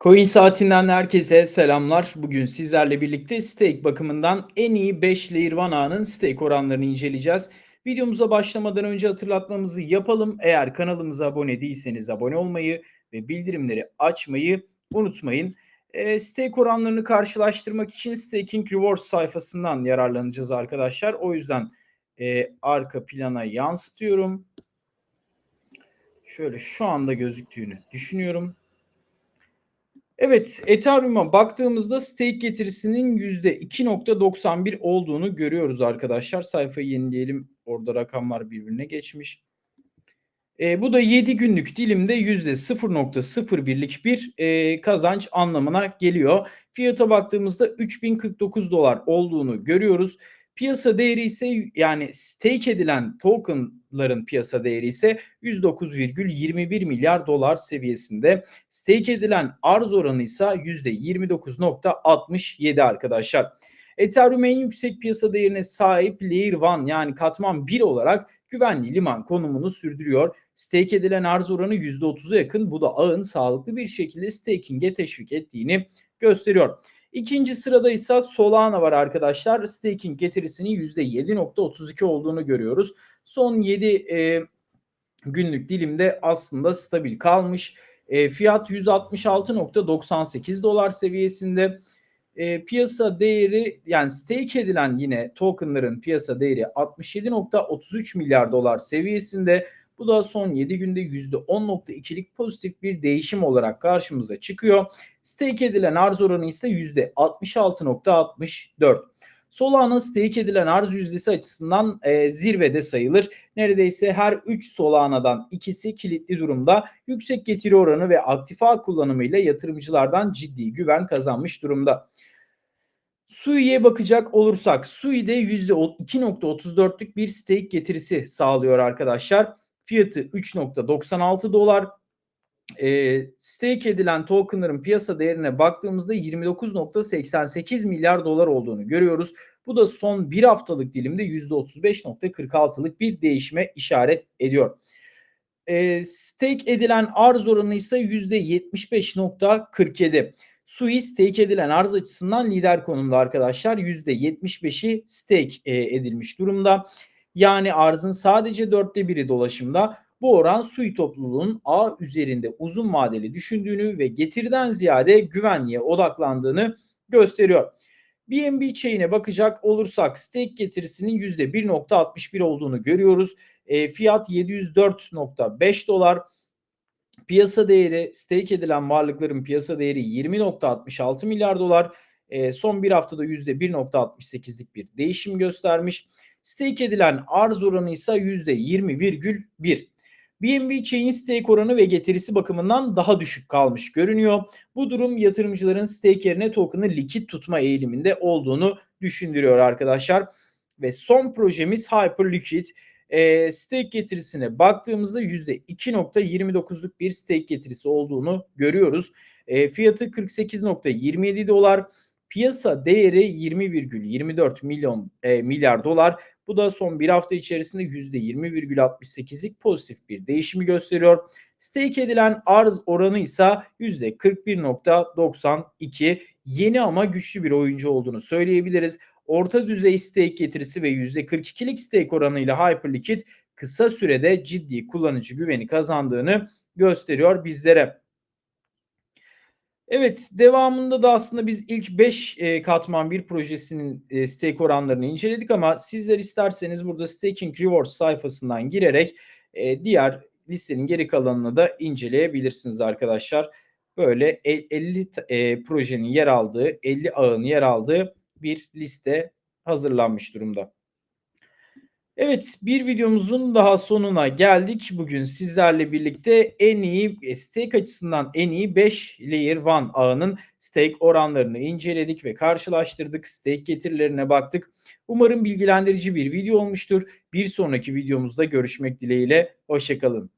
Coin Saatinden herkese selamlar. Bugün sizlerle birlikte stake bakımından en iyi 5 Layer 1 ağının stake oranlarını inceleyeceğiz. Videomuza başlamadan önce hatırlatmamızı yapalım. Eğer kanalımıza abone değilseniz abone olmayı ve bildirimleri açmayı unutmayın. E, stake oranlarını karşılaştırmak için Staking Rewards sayfasından yararlanacağız arkadaşlar. O yüzden e, arka plana yansıtıyorum. Şöyle şu anda gözüktüğünü düşünüyorum. Evet, Ethereum'a baktığımızda stake getirisinin %2.91 olduğunu görüyoruz arkadaşlar. Sayfayı yenileyelim. Orada rakamlar birbirine geçmiş. E, bu da 7 günlük dilimde %0.01'lik bir e, kazanç anlamına geliyor. Fiyata baktığımızda 3049 dolar olduğunu görüyoruz. Piyasa değeri ise yani stake edilen tokenların piyasa değeri ise 109,21 milyar dolar seviyesinde. Stake edilen arz oranı ise %29.67 arkadaşlar. Ethereum en yüksek piyasa değerine sahip Layer 1 yani katman 1 olarak güvenli liman konumunu sürdürüyor. Stake edilen arz oranı %30'a yakın. Bu da ağın sağlıklı bir şekilde staking'e teşvik ettiğini gösteriyor. İkinci sırada ise Solana var arkadaşlar. Staking getirisinin %7.32 olduğunu görüyoruz. Son 7 e, günlük dilimde aslında stabil kalmış. E, fiyat 166.98 dolar seviyesinde. E, piyasa değeri yani stake edilen yine tokenların piyasa değeri 67.33 milyar dolar seviyesinde. Bu da son 7 günde %10.2'lik pozitif bir değişim olarak karşımıza çıkıyor. Stake edilen arz oranı ise %66.64. Solana stake edilen arz yüzdesi açısından e, zirvede sayılır. Neredeyse her 3 Solana'dan ikisi kilitli durumda. Yüksek getiri oranı ve aktif ağ kullanımıyla yatırımcılardan ciddi güven kazanmış durumda. Sui'ye bakacak olursak Sui de %2.34'lük bir stake getirisi sağlıyor arkadaşlar. Fiyatı 3.96 dolar. E, stake edilen tokenların piyasa değerine baktığımızda 29.88 milyar dolar olduğunu görüyoruz. Bu da son bir haftalık dilimde %35.46'lık bir değişime işaret ediyor. E, stake edilen arz oranı ise %75.47. Sui stake edilen arz açısından lider konumda arkadaşlar. %75'i stake e, edilmiş durumda. Yani arzın sadece dörtte biri dolaşımda. Bu oran Sui topluluğunun ağ üzerinde uzun vadeli düşündüğünü ve getiriden ziyade güvenliğe odaklandığını gösteriyor. BNB chain'e bakacak olursak stake getirisinin %1.61 olduğunu görüyoruz. E, fiyat 704.5 dolar. Piyasa değeri stake edilen varlıkların piyasa değeri 20.66 milyar dolar. E, son bir haftada %1.68'lik bir değişim göstermiş. Stake edilen arz oranı ise %20,1. BNB Chain stake oranı ve getirisi bakımından daha düşük kalmış görünüyor. Bu durum yatırımcıların stake yerine token'ı likit tutma eğiliminde olduğunu düşündürüyor arkadaşlar. Ve son projemiz Hyperliquid. E, stake getirisine baktığımızda %2.29'luk bir stake getirisi olduğunu görüyoruz. E, fiyatı 48.27 dolar. Piyasa değeri 20,24 milyon e, milyar dolar. Bu da son bir hafta içerisinde %20,68'lik pozitif bir değişimi gösteriyor. Stake edilen arz oranı ise %41.92 yeni ama güçlü bir oyuncu olduğunu söyleyebiliriz. Orta düzey stake getirisi ve %42'lik stake oranıyla Hyperliquid kısa sürede ciddi kullanıcı güveni kazandığını gösteriyor bizlere. Evet devamında da aslında biz ilk 5 e, katman bir projesinin e, stake oranlarını inceledik ama sizler isterseniz burada Staking Rewards sayfasından girerek e, diğer listenin geri kalanını da inceleyebilirsiniz arkadaşlar. Böyle 50 e, projenin yer aldığı, 50 ağın yer aldığı bir liste hazırlanmış durumda. Evet bir videomuzun daha sonuna geldik. Bugün sizlerle birlikte en iyi stake açısından en iyi 5 layer 1 ağının stake oranlarını inceledik ve karşılaştırdık. Stake getirilerine baktık. Umarım bilgilendirici bir video olmuştur. Bir sonraki videomuzda görüşmek dileğiyle. Hoşçakalın.